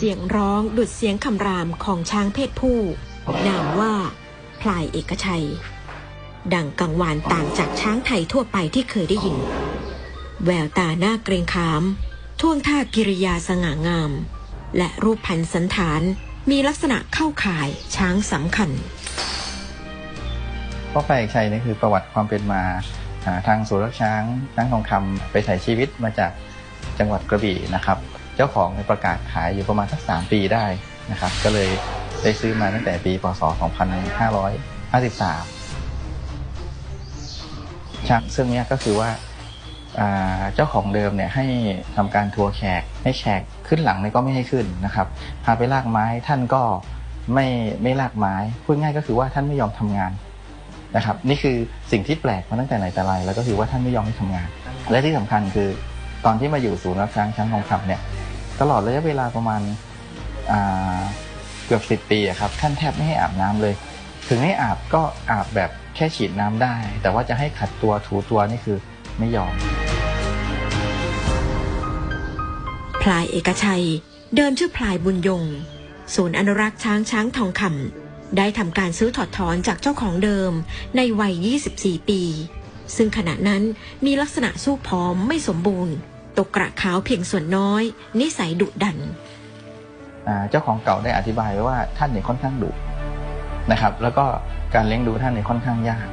เสียงร้องดุดเสียงคำรามของช้างเพศผู้ นามว่า พลายเอกชัย ดังกังวานต่างจากช้างไทยทั่วไปที่เคยได้ยิน แววตาหน้าเกรงขาม ท่วงท่ากิริยาสง่างาม และรูปพันสันฐานมีลักษณะเข้าข่ายช้างสำคัญพ่อพระเอกชัยนี่คือประวัติความเป็นมาทางศูนย์รักช้างช้างทองคำไปถ่ายชีวิตมาจากจังหวัดกระบี่นะครับ เจ้าของประกาศขายอยู่ประมาณสักสามปีได้นะครับ ก็เลยได้ซื้อมาตั้งแต่ปีพศ 2553ช้างซึ่งเนี้ยก็คือว่าเจ้าของเดิมเนี่ยให้ทำการทัวร์แขกให้แขกขึ้นหลังเนี่ยก็ไม่ให้ขึ้นนะครับพาไปลากไม้ท่านก็ไม่ไม่ลากไม้พูดง่ายก็คือว่าท่านไม่ยอมทำงานนะครับ นี่คือสิ่งที่แปลกมาตั้งแต่ไหนแต่ไรแล้วก็คือว่าท่านไม่ยอมให้ทำงาน และที่สำคัญคือตอนที่มาอยู่ศูนย์รักช้างช้างทองคำเนี่ย ตลอดระยะเวลาประมาณาเกือบสิบปีครับท่านแทบไม่ให้อาบน้ำเลย ถึงให้อาบก็อาบแบบแค่ฉีดน้ำได้ แต่ว่าจะให้ขัดตัวถูตัวนี่คือไม่ยอม พลายเอกชัย เดิมชื่อพลายบุญยง ศูนย์อนุรักษ์ช้างช้างทองคำได้ทำการซื้อถอดถอนจากเจ้าของเดิมในวัย 24 ปี ซึ่งขณะนั้นมีลักษณะสู้ผอมไม่สมบูรณ์ ตกกระขาวเพียงส่วนน้อย นิสัยดุดัน เจ้าของเก่าได้อธิบายไว้ว่าท่านเนี่ยค่อนข้างดุนะครับ แล้วก็การเลี้ยงดูท่านเนี่ยค่อนข้างยาก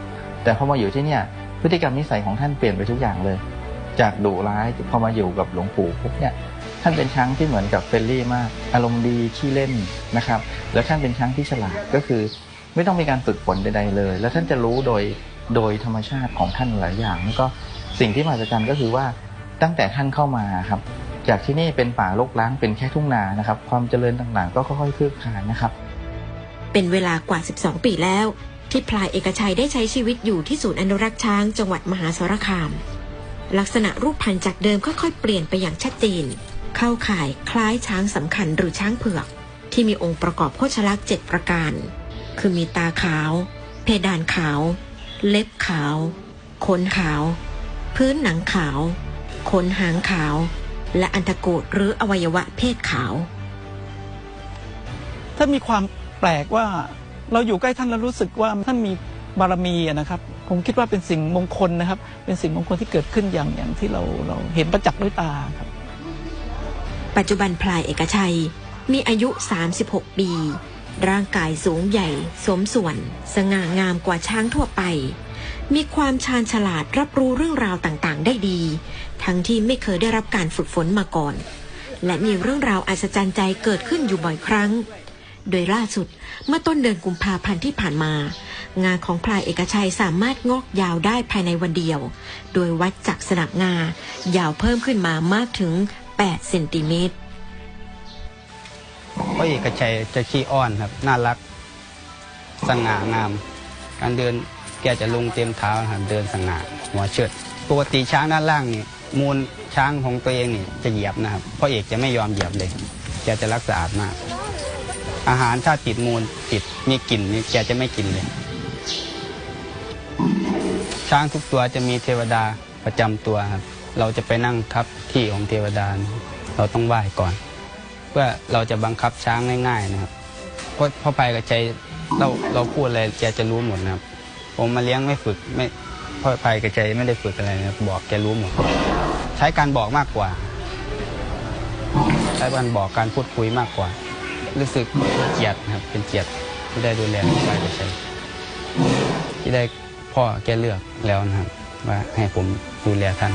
แต่พอมาอยู่ที่เนี่ยพฤติกรรมนิสัยของท่านเปลี่ยนไปทุกอย่างเลย จากดุร้ายพอมาอยู่กับหลวงปู่ปุ๊บเนี่ยท่านเป็นช้างที่เหมือนกับเฟรนลี่มาก อารมณ์ดีขี้เล่นนะครับ แล้วท่านเป็นช้างที่ฉลาดก็คือ ไม่ต้องมีการฝึกฝนใดๆเลย แล้วท่านจะรู้โดยโดยธรรมชาติของท่านหลายอย่างแล้วก็สิ่งที่มหัศจรรย์ก็คือว่า ตั้งแต่ท่านเข้ามาครับ จากที่นี่เป็นป่ารกร้างเป็นแค่ทุ่งนานะครับ ความเจริญต่างๆ ก็ค่อยๆคืบคลานนะครับ เป็นเวลากว่า 12 ปีแล้ว ที่พลายเอกชัยได้ใช้ชีวิตอยู่ที่ศูนย์อนุรักษ์ช้างจังหวัดมหาสารคาม ลักษณะรูปพันธุ์จากเดิมค่อยๆเปลี่ยนไปอย่างชัดเจนเข้าข่ายคล้ายช้างสำคัญหรือช้างเผือก ที่มีองค์ประกอบโภชลักษณ์7ประการ คือมีตาขาว เพดานขาว เล็บขาวขนขาว พื้นหนังขาว ขนหางขาว และอันทโกดหรืออวัยวะเพศขาว ท่านมีความแปลกว่าเราอยู่ใกล้ท่านแล้วรู้สึกว่าท่านมีบารมีอะนะครับ ผมคิดว่าเป็นสิ่งมงคลนะครับ เป็นสิ่งมงคลที่เกิดขึ้นอย่างอย่างที่เราเราเห็นประจักษ์ด้วยตาครับ ปัจจุบันพลายเอกชัยมีอายุ 36 ปี ร่างกายสูงใหญ่ สมส่วน สง่างามกว่าช้างทั่วไป มีความชาญฉลาดรับรู้เรื่องราวต่างๆ ได้ดี ทั้งที่ไม่เคยได้รับการฝึกฝนมาก่อน และมีเรื่องราวอัศจรรย์ใจเกิดขึ้นอยู่บ่อยครั้ง โดยล่าสุดเมื่อต้นเดือนกุมภาพันธ์ที่ผ่านมา งานของพลายเอกชัยสามารถงอกยาวได้ภายในวันเดียว โดยวัดจากสนับงา ยาวเพิ่มขึ้นมามากถึง 8 เซนติเมตรพ่อเอกชัยจะขี้อ้อนครับน่ารักสง่างาม การเดิน แกจะลงเต็มเท้าครับเดินสง่าหัวเชิด ปกติช้างด้านล่างนี่มูลช้างของตัวเองนี่จะเหยียบนะครับพ่อเอกจะไม่ยอมเหยียบเลยแกจะรักสะอาดมาก อาหารถ้าติดมูลติดมีกลิ่นนี่แกจะไม่กินเลย ช้างทุกตัวจะมีเทวดาประจำตัวครับเราจะไปนั่งทับที่ของเทวดาเราต้องไหว้ก่อน เพื่อเราจะบังคับช้างง่าย ๆนะครับเพราะพ่อไปกับใจเราเราพูดอะไรแกจะรู้หมดนะครับ ผมมาเลี้ยงไม่ฝึกไม่พ่อไปกับใจไม่ได้ฝึกอะไรนะบอกแกรู้หมดใช้การบอกมากกว่า ใช้การบอกการพูดคุยมากกว่า รู้สึกเกียรตินะครับ เป็นเกียรติที่ได้ดูแลพ่อไปกับใจที่ได้พ่อแกเลือกแล้วนะครับ ว่าให้ผมดูแลท่าน